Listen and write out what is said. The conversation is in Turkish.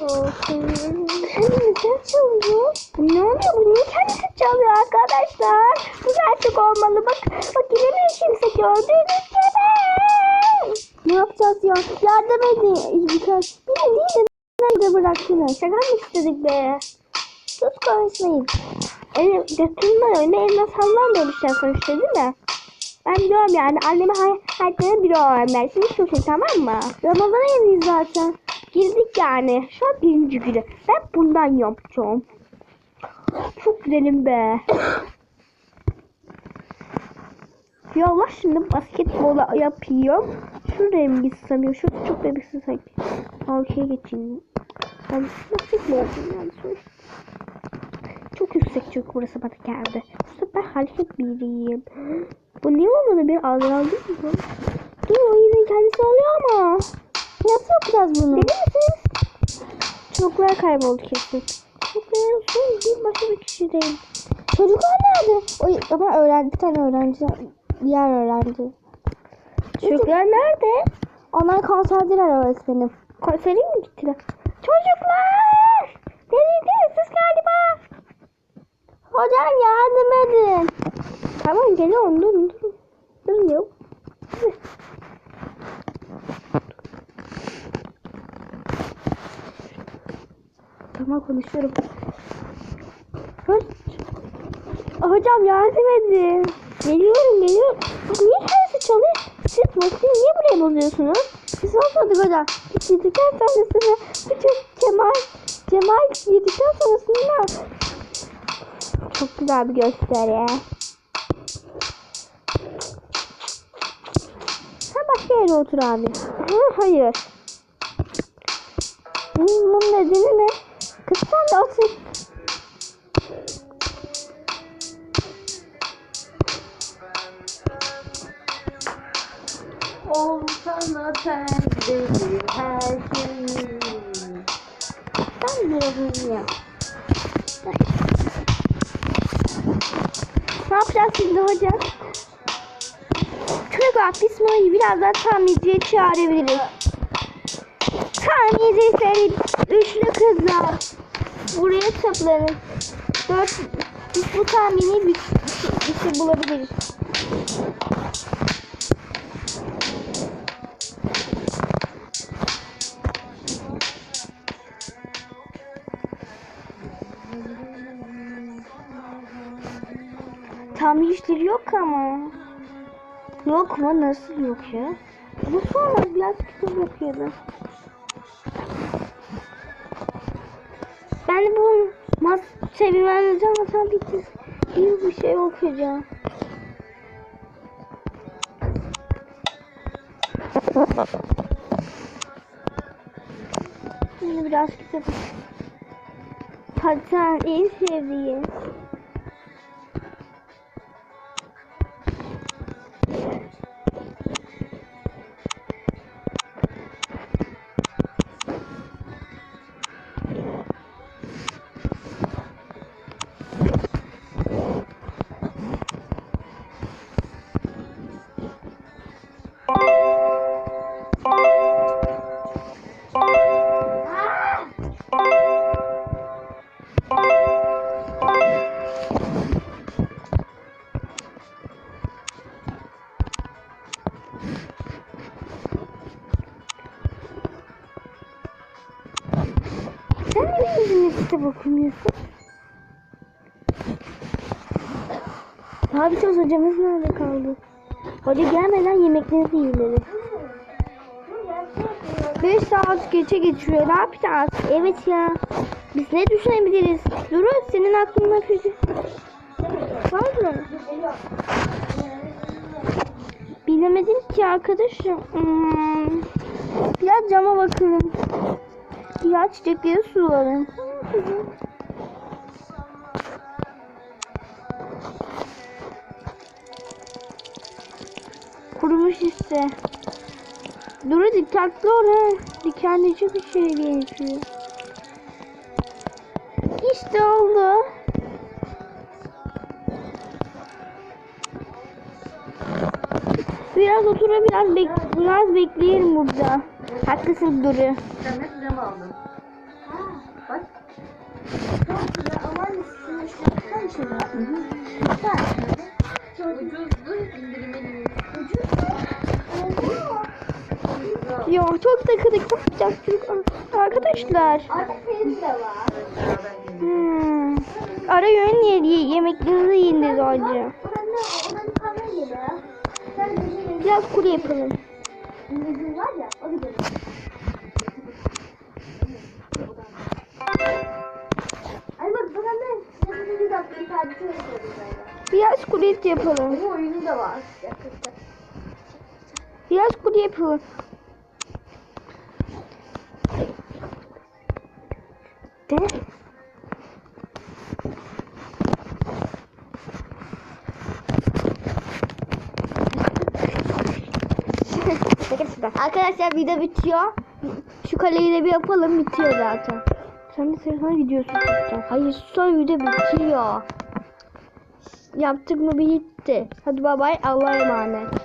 Ne oluyor? Bu niye kendisi çalıyor arkadaşlar? Bu gerçek olmalı. Bak, bak mi kimse gördüğünüz gibi. Ne yapacağız ya? Yardım edin. Birkaç. Yine değil de nerede bıraktınız? Şaka mı istedik be? Sus konuşmayın. Evet, götürme öyle elma sallan demişler sonuçta değil mi? Ben biliyorum yani anneme hay hayatlarına biri olan ben. Şimdi susun tamam mı? Ramazan'a yeniyiz zaten. Girdik yani. Şu an birinci günü. Ben bundan yapacağım. Çok güzelim be. Ya Allah şimdi basketbola yapıyorum. Şuraya mı gitsem ya? Şurada çok bebeksin sanki. Arkaya geçeyim. Ben basketbol yapayım yani. Çok yüksek çünkü burası bana geldi. Bu sefer hareket biriyim. Bu niye olmadı bir algılandı mı? Dur yine kendisi oluyor ama. Yapacağız bunu? Deli misiniz? Çocuklar kayboldu kesin. Çocuklar son bir başka bir kişi değil. Çocuklar nerede? O, ama öğrenci, bir tane öğrenci, diğer öğrenci. Çocuklar nerede? Onlar konserdiler öğretmenim. Konsere mi gittiler? Çocuklar! Delirdiniz siz galiba. Hocam yardım edin. Tamam geliyorum durun durun. Durun yok. Tamam konuşuyorum. Hoş. Hocam yardım edin. Geliyorum geliyorum. Niye kendisi çalıyor? Siz masayı niye buraya bozuyorsunuz? Biz olmadık hocam. Biz yedikten sonrasını bütün Cemal Cemal yedikten sonrasında çok güzel bir gösteri. Sen başka yere otur abi. Ha, hayır. Bunun nedeni ne? Kız sen de otur. Ol sana pembedir her şey. Ben biraz ya. Ne yapacağız şimdi hocam? Çocuklar Pisma'yı birazdan tamirciye çağırabiliriz. Tamircileri üçlü kızlar. Buraya toplanın. Dört, biz bu tahmini bir, bir şey bulabiliriz. Tamir işleri yok ama. Yok mu? Nasıl yok ya? Bu sonra biraz kitap okuyordu. Ben de bu mas ama bitti. İyi bir şey okuyacağım. Şimdi biraz kitap Hasan en sevdiğim. Okumuyorsun. Abi söz hocamız nerede kaldı? Hoca gelmeden yemekleri yiyelim. 5 saat geçe geçiyor. Ne yapacağız? Evet ya. Biz ne düşünebiliriz? Durun senin aklında fikir var mı? Bilemedim ki arkadaşım. Hmm. Biraz cama bakalım. Ya çiçekleri sularım. Kurumuş işte. Dur dikkatli ol ha. Dikenlici bir şey gerekiyor. İşte oldu. Biraz otura biraz bek biraz bekleyelim burada. Haklısın Duru. Sen cam aldın? Bak. Çok güzel ama üstüne şapkan şuna. Güzel. Ucuzdu indirimeli. Ucuz. Oo. Ya çok takıldık. Çok yapacak. Arkadaşlar. Artık de var. Hmm. Ara yön yedi. Yemeklerinizi yiyin dedi bizim Biraz kuru yapalım. yüzün var ya o gibi. Yapıyorum böyle. Biraz kuru et yapalım. Ama oyunu da var. Yakında. Biraz kuru yapalım. De. Arkadaşlar video bitiyor. Şu kaleyi de bir yapalım bitiyor zaten. Sen de telefona gidiyorsun. Hayır son video bitiyor. Yaptık mı bitti. Hadi bay bay Allah'a emanet.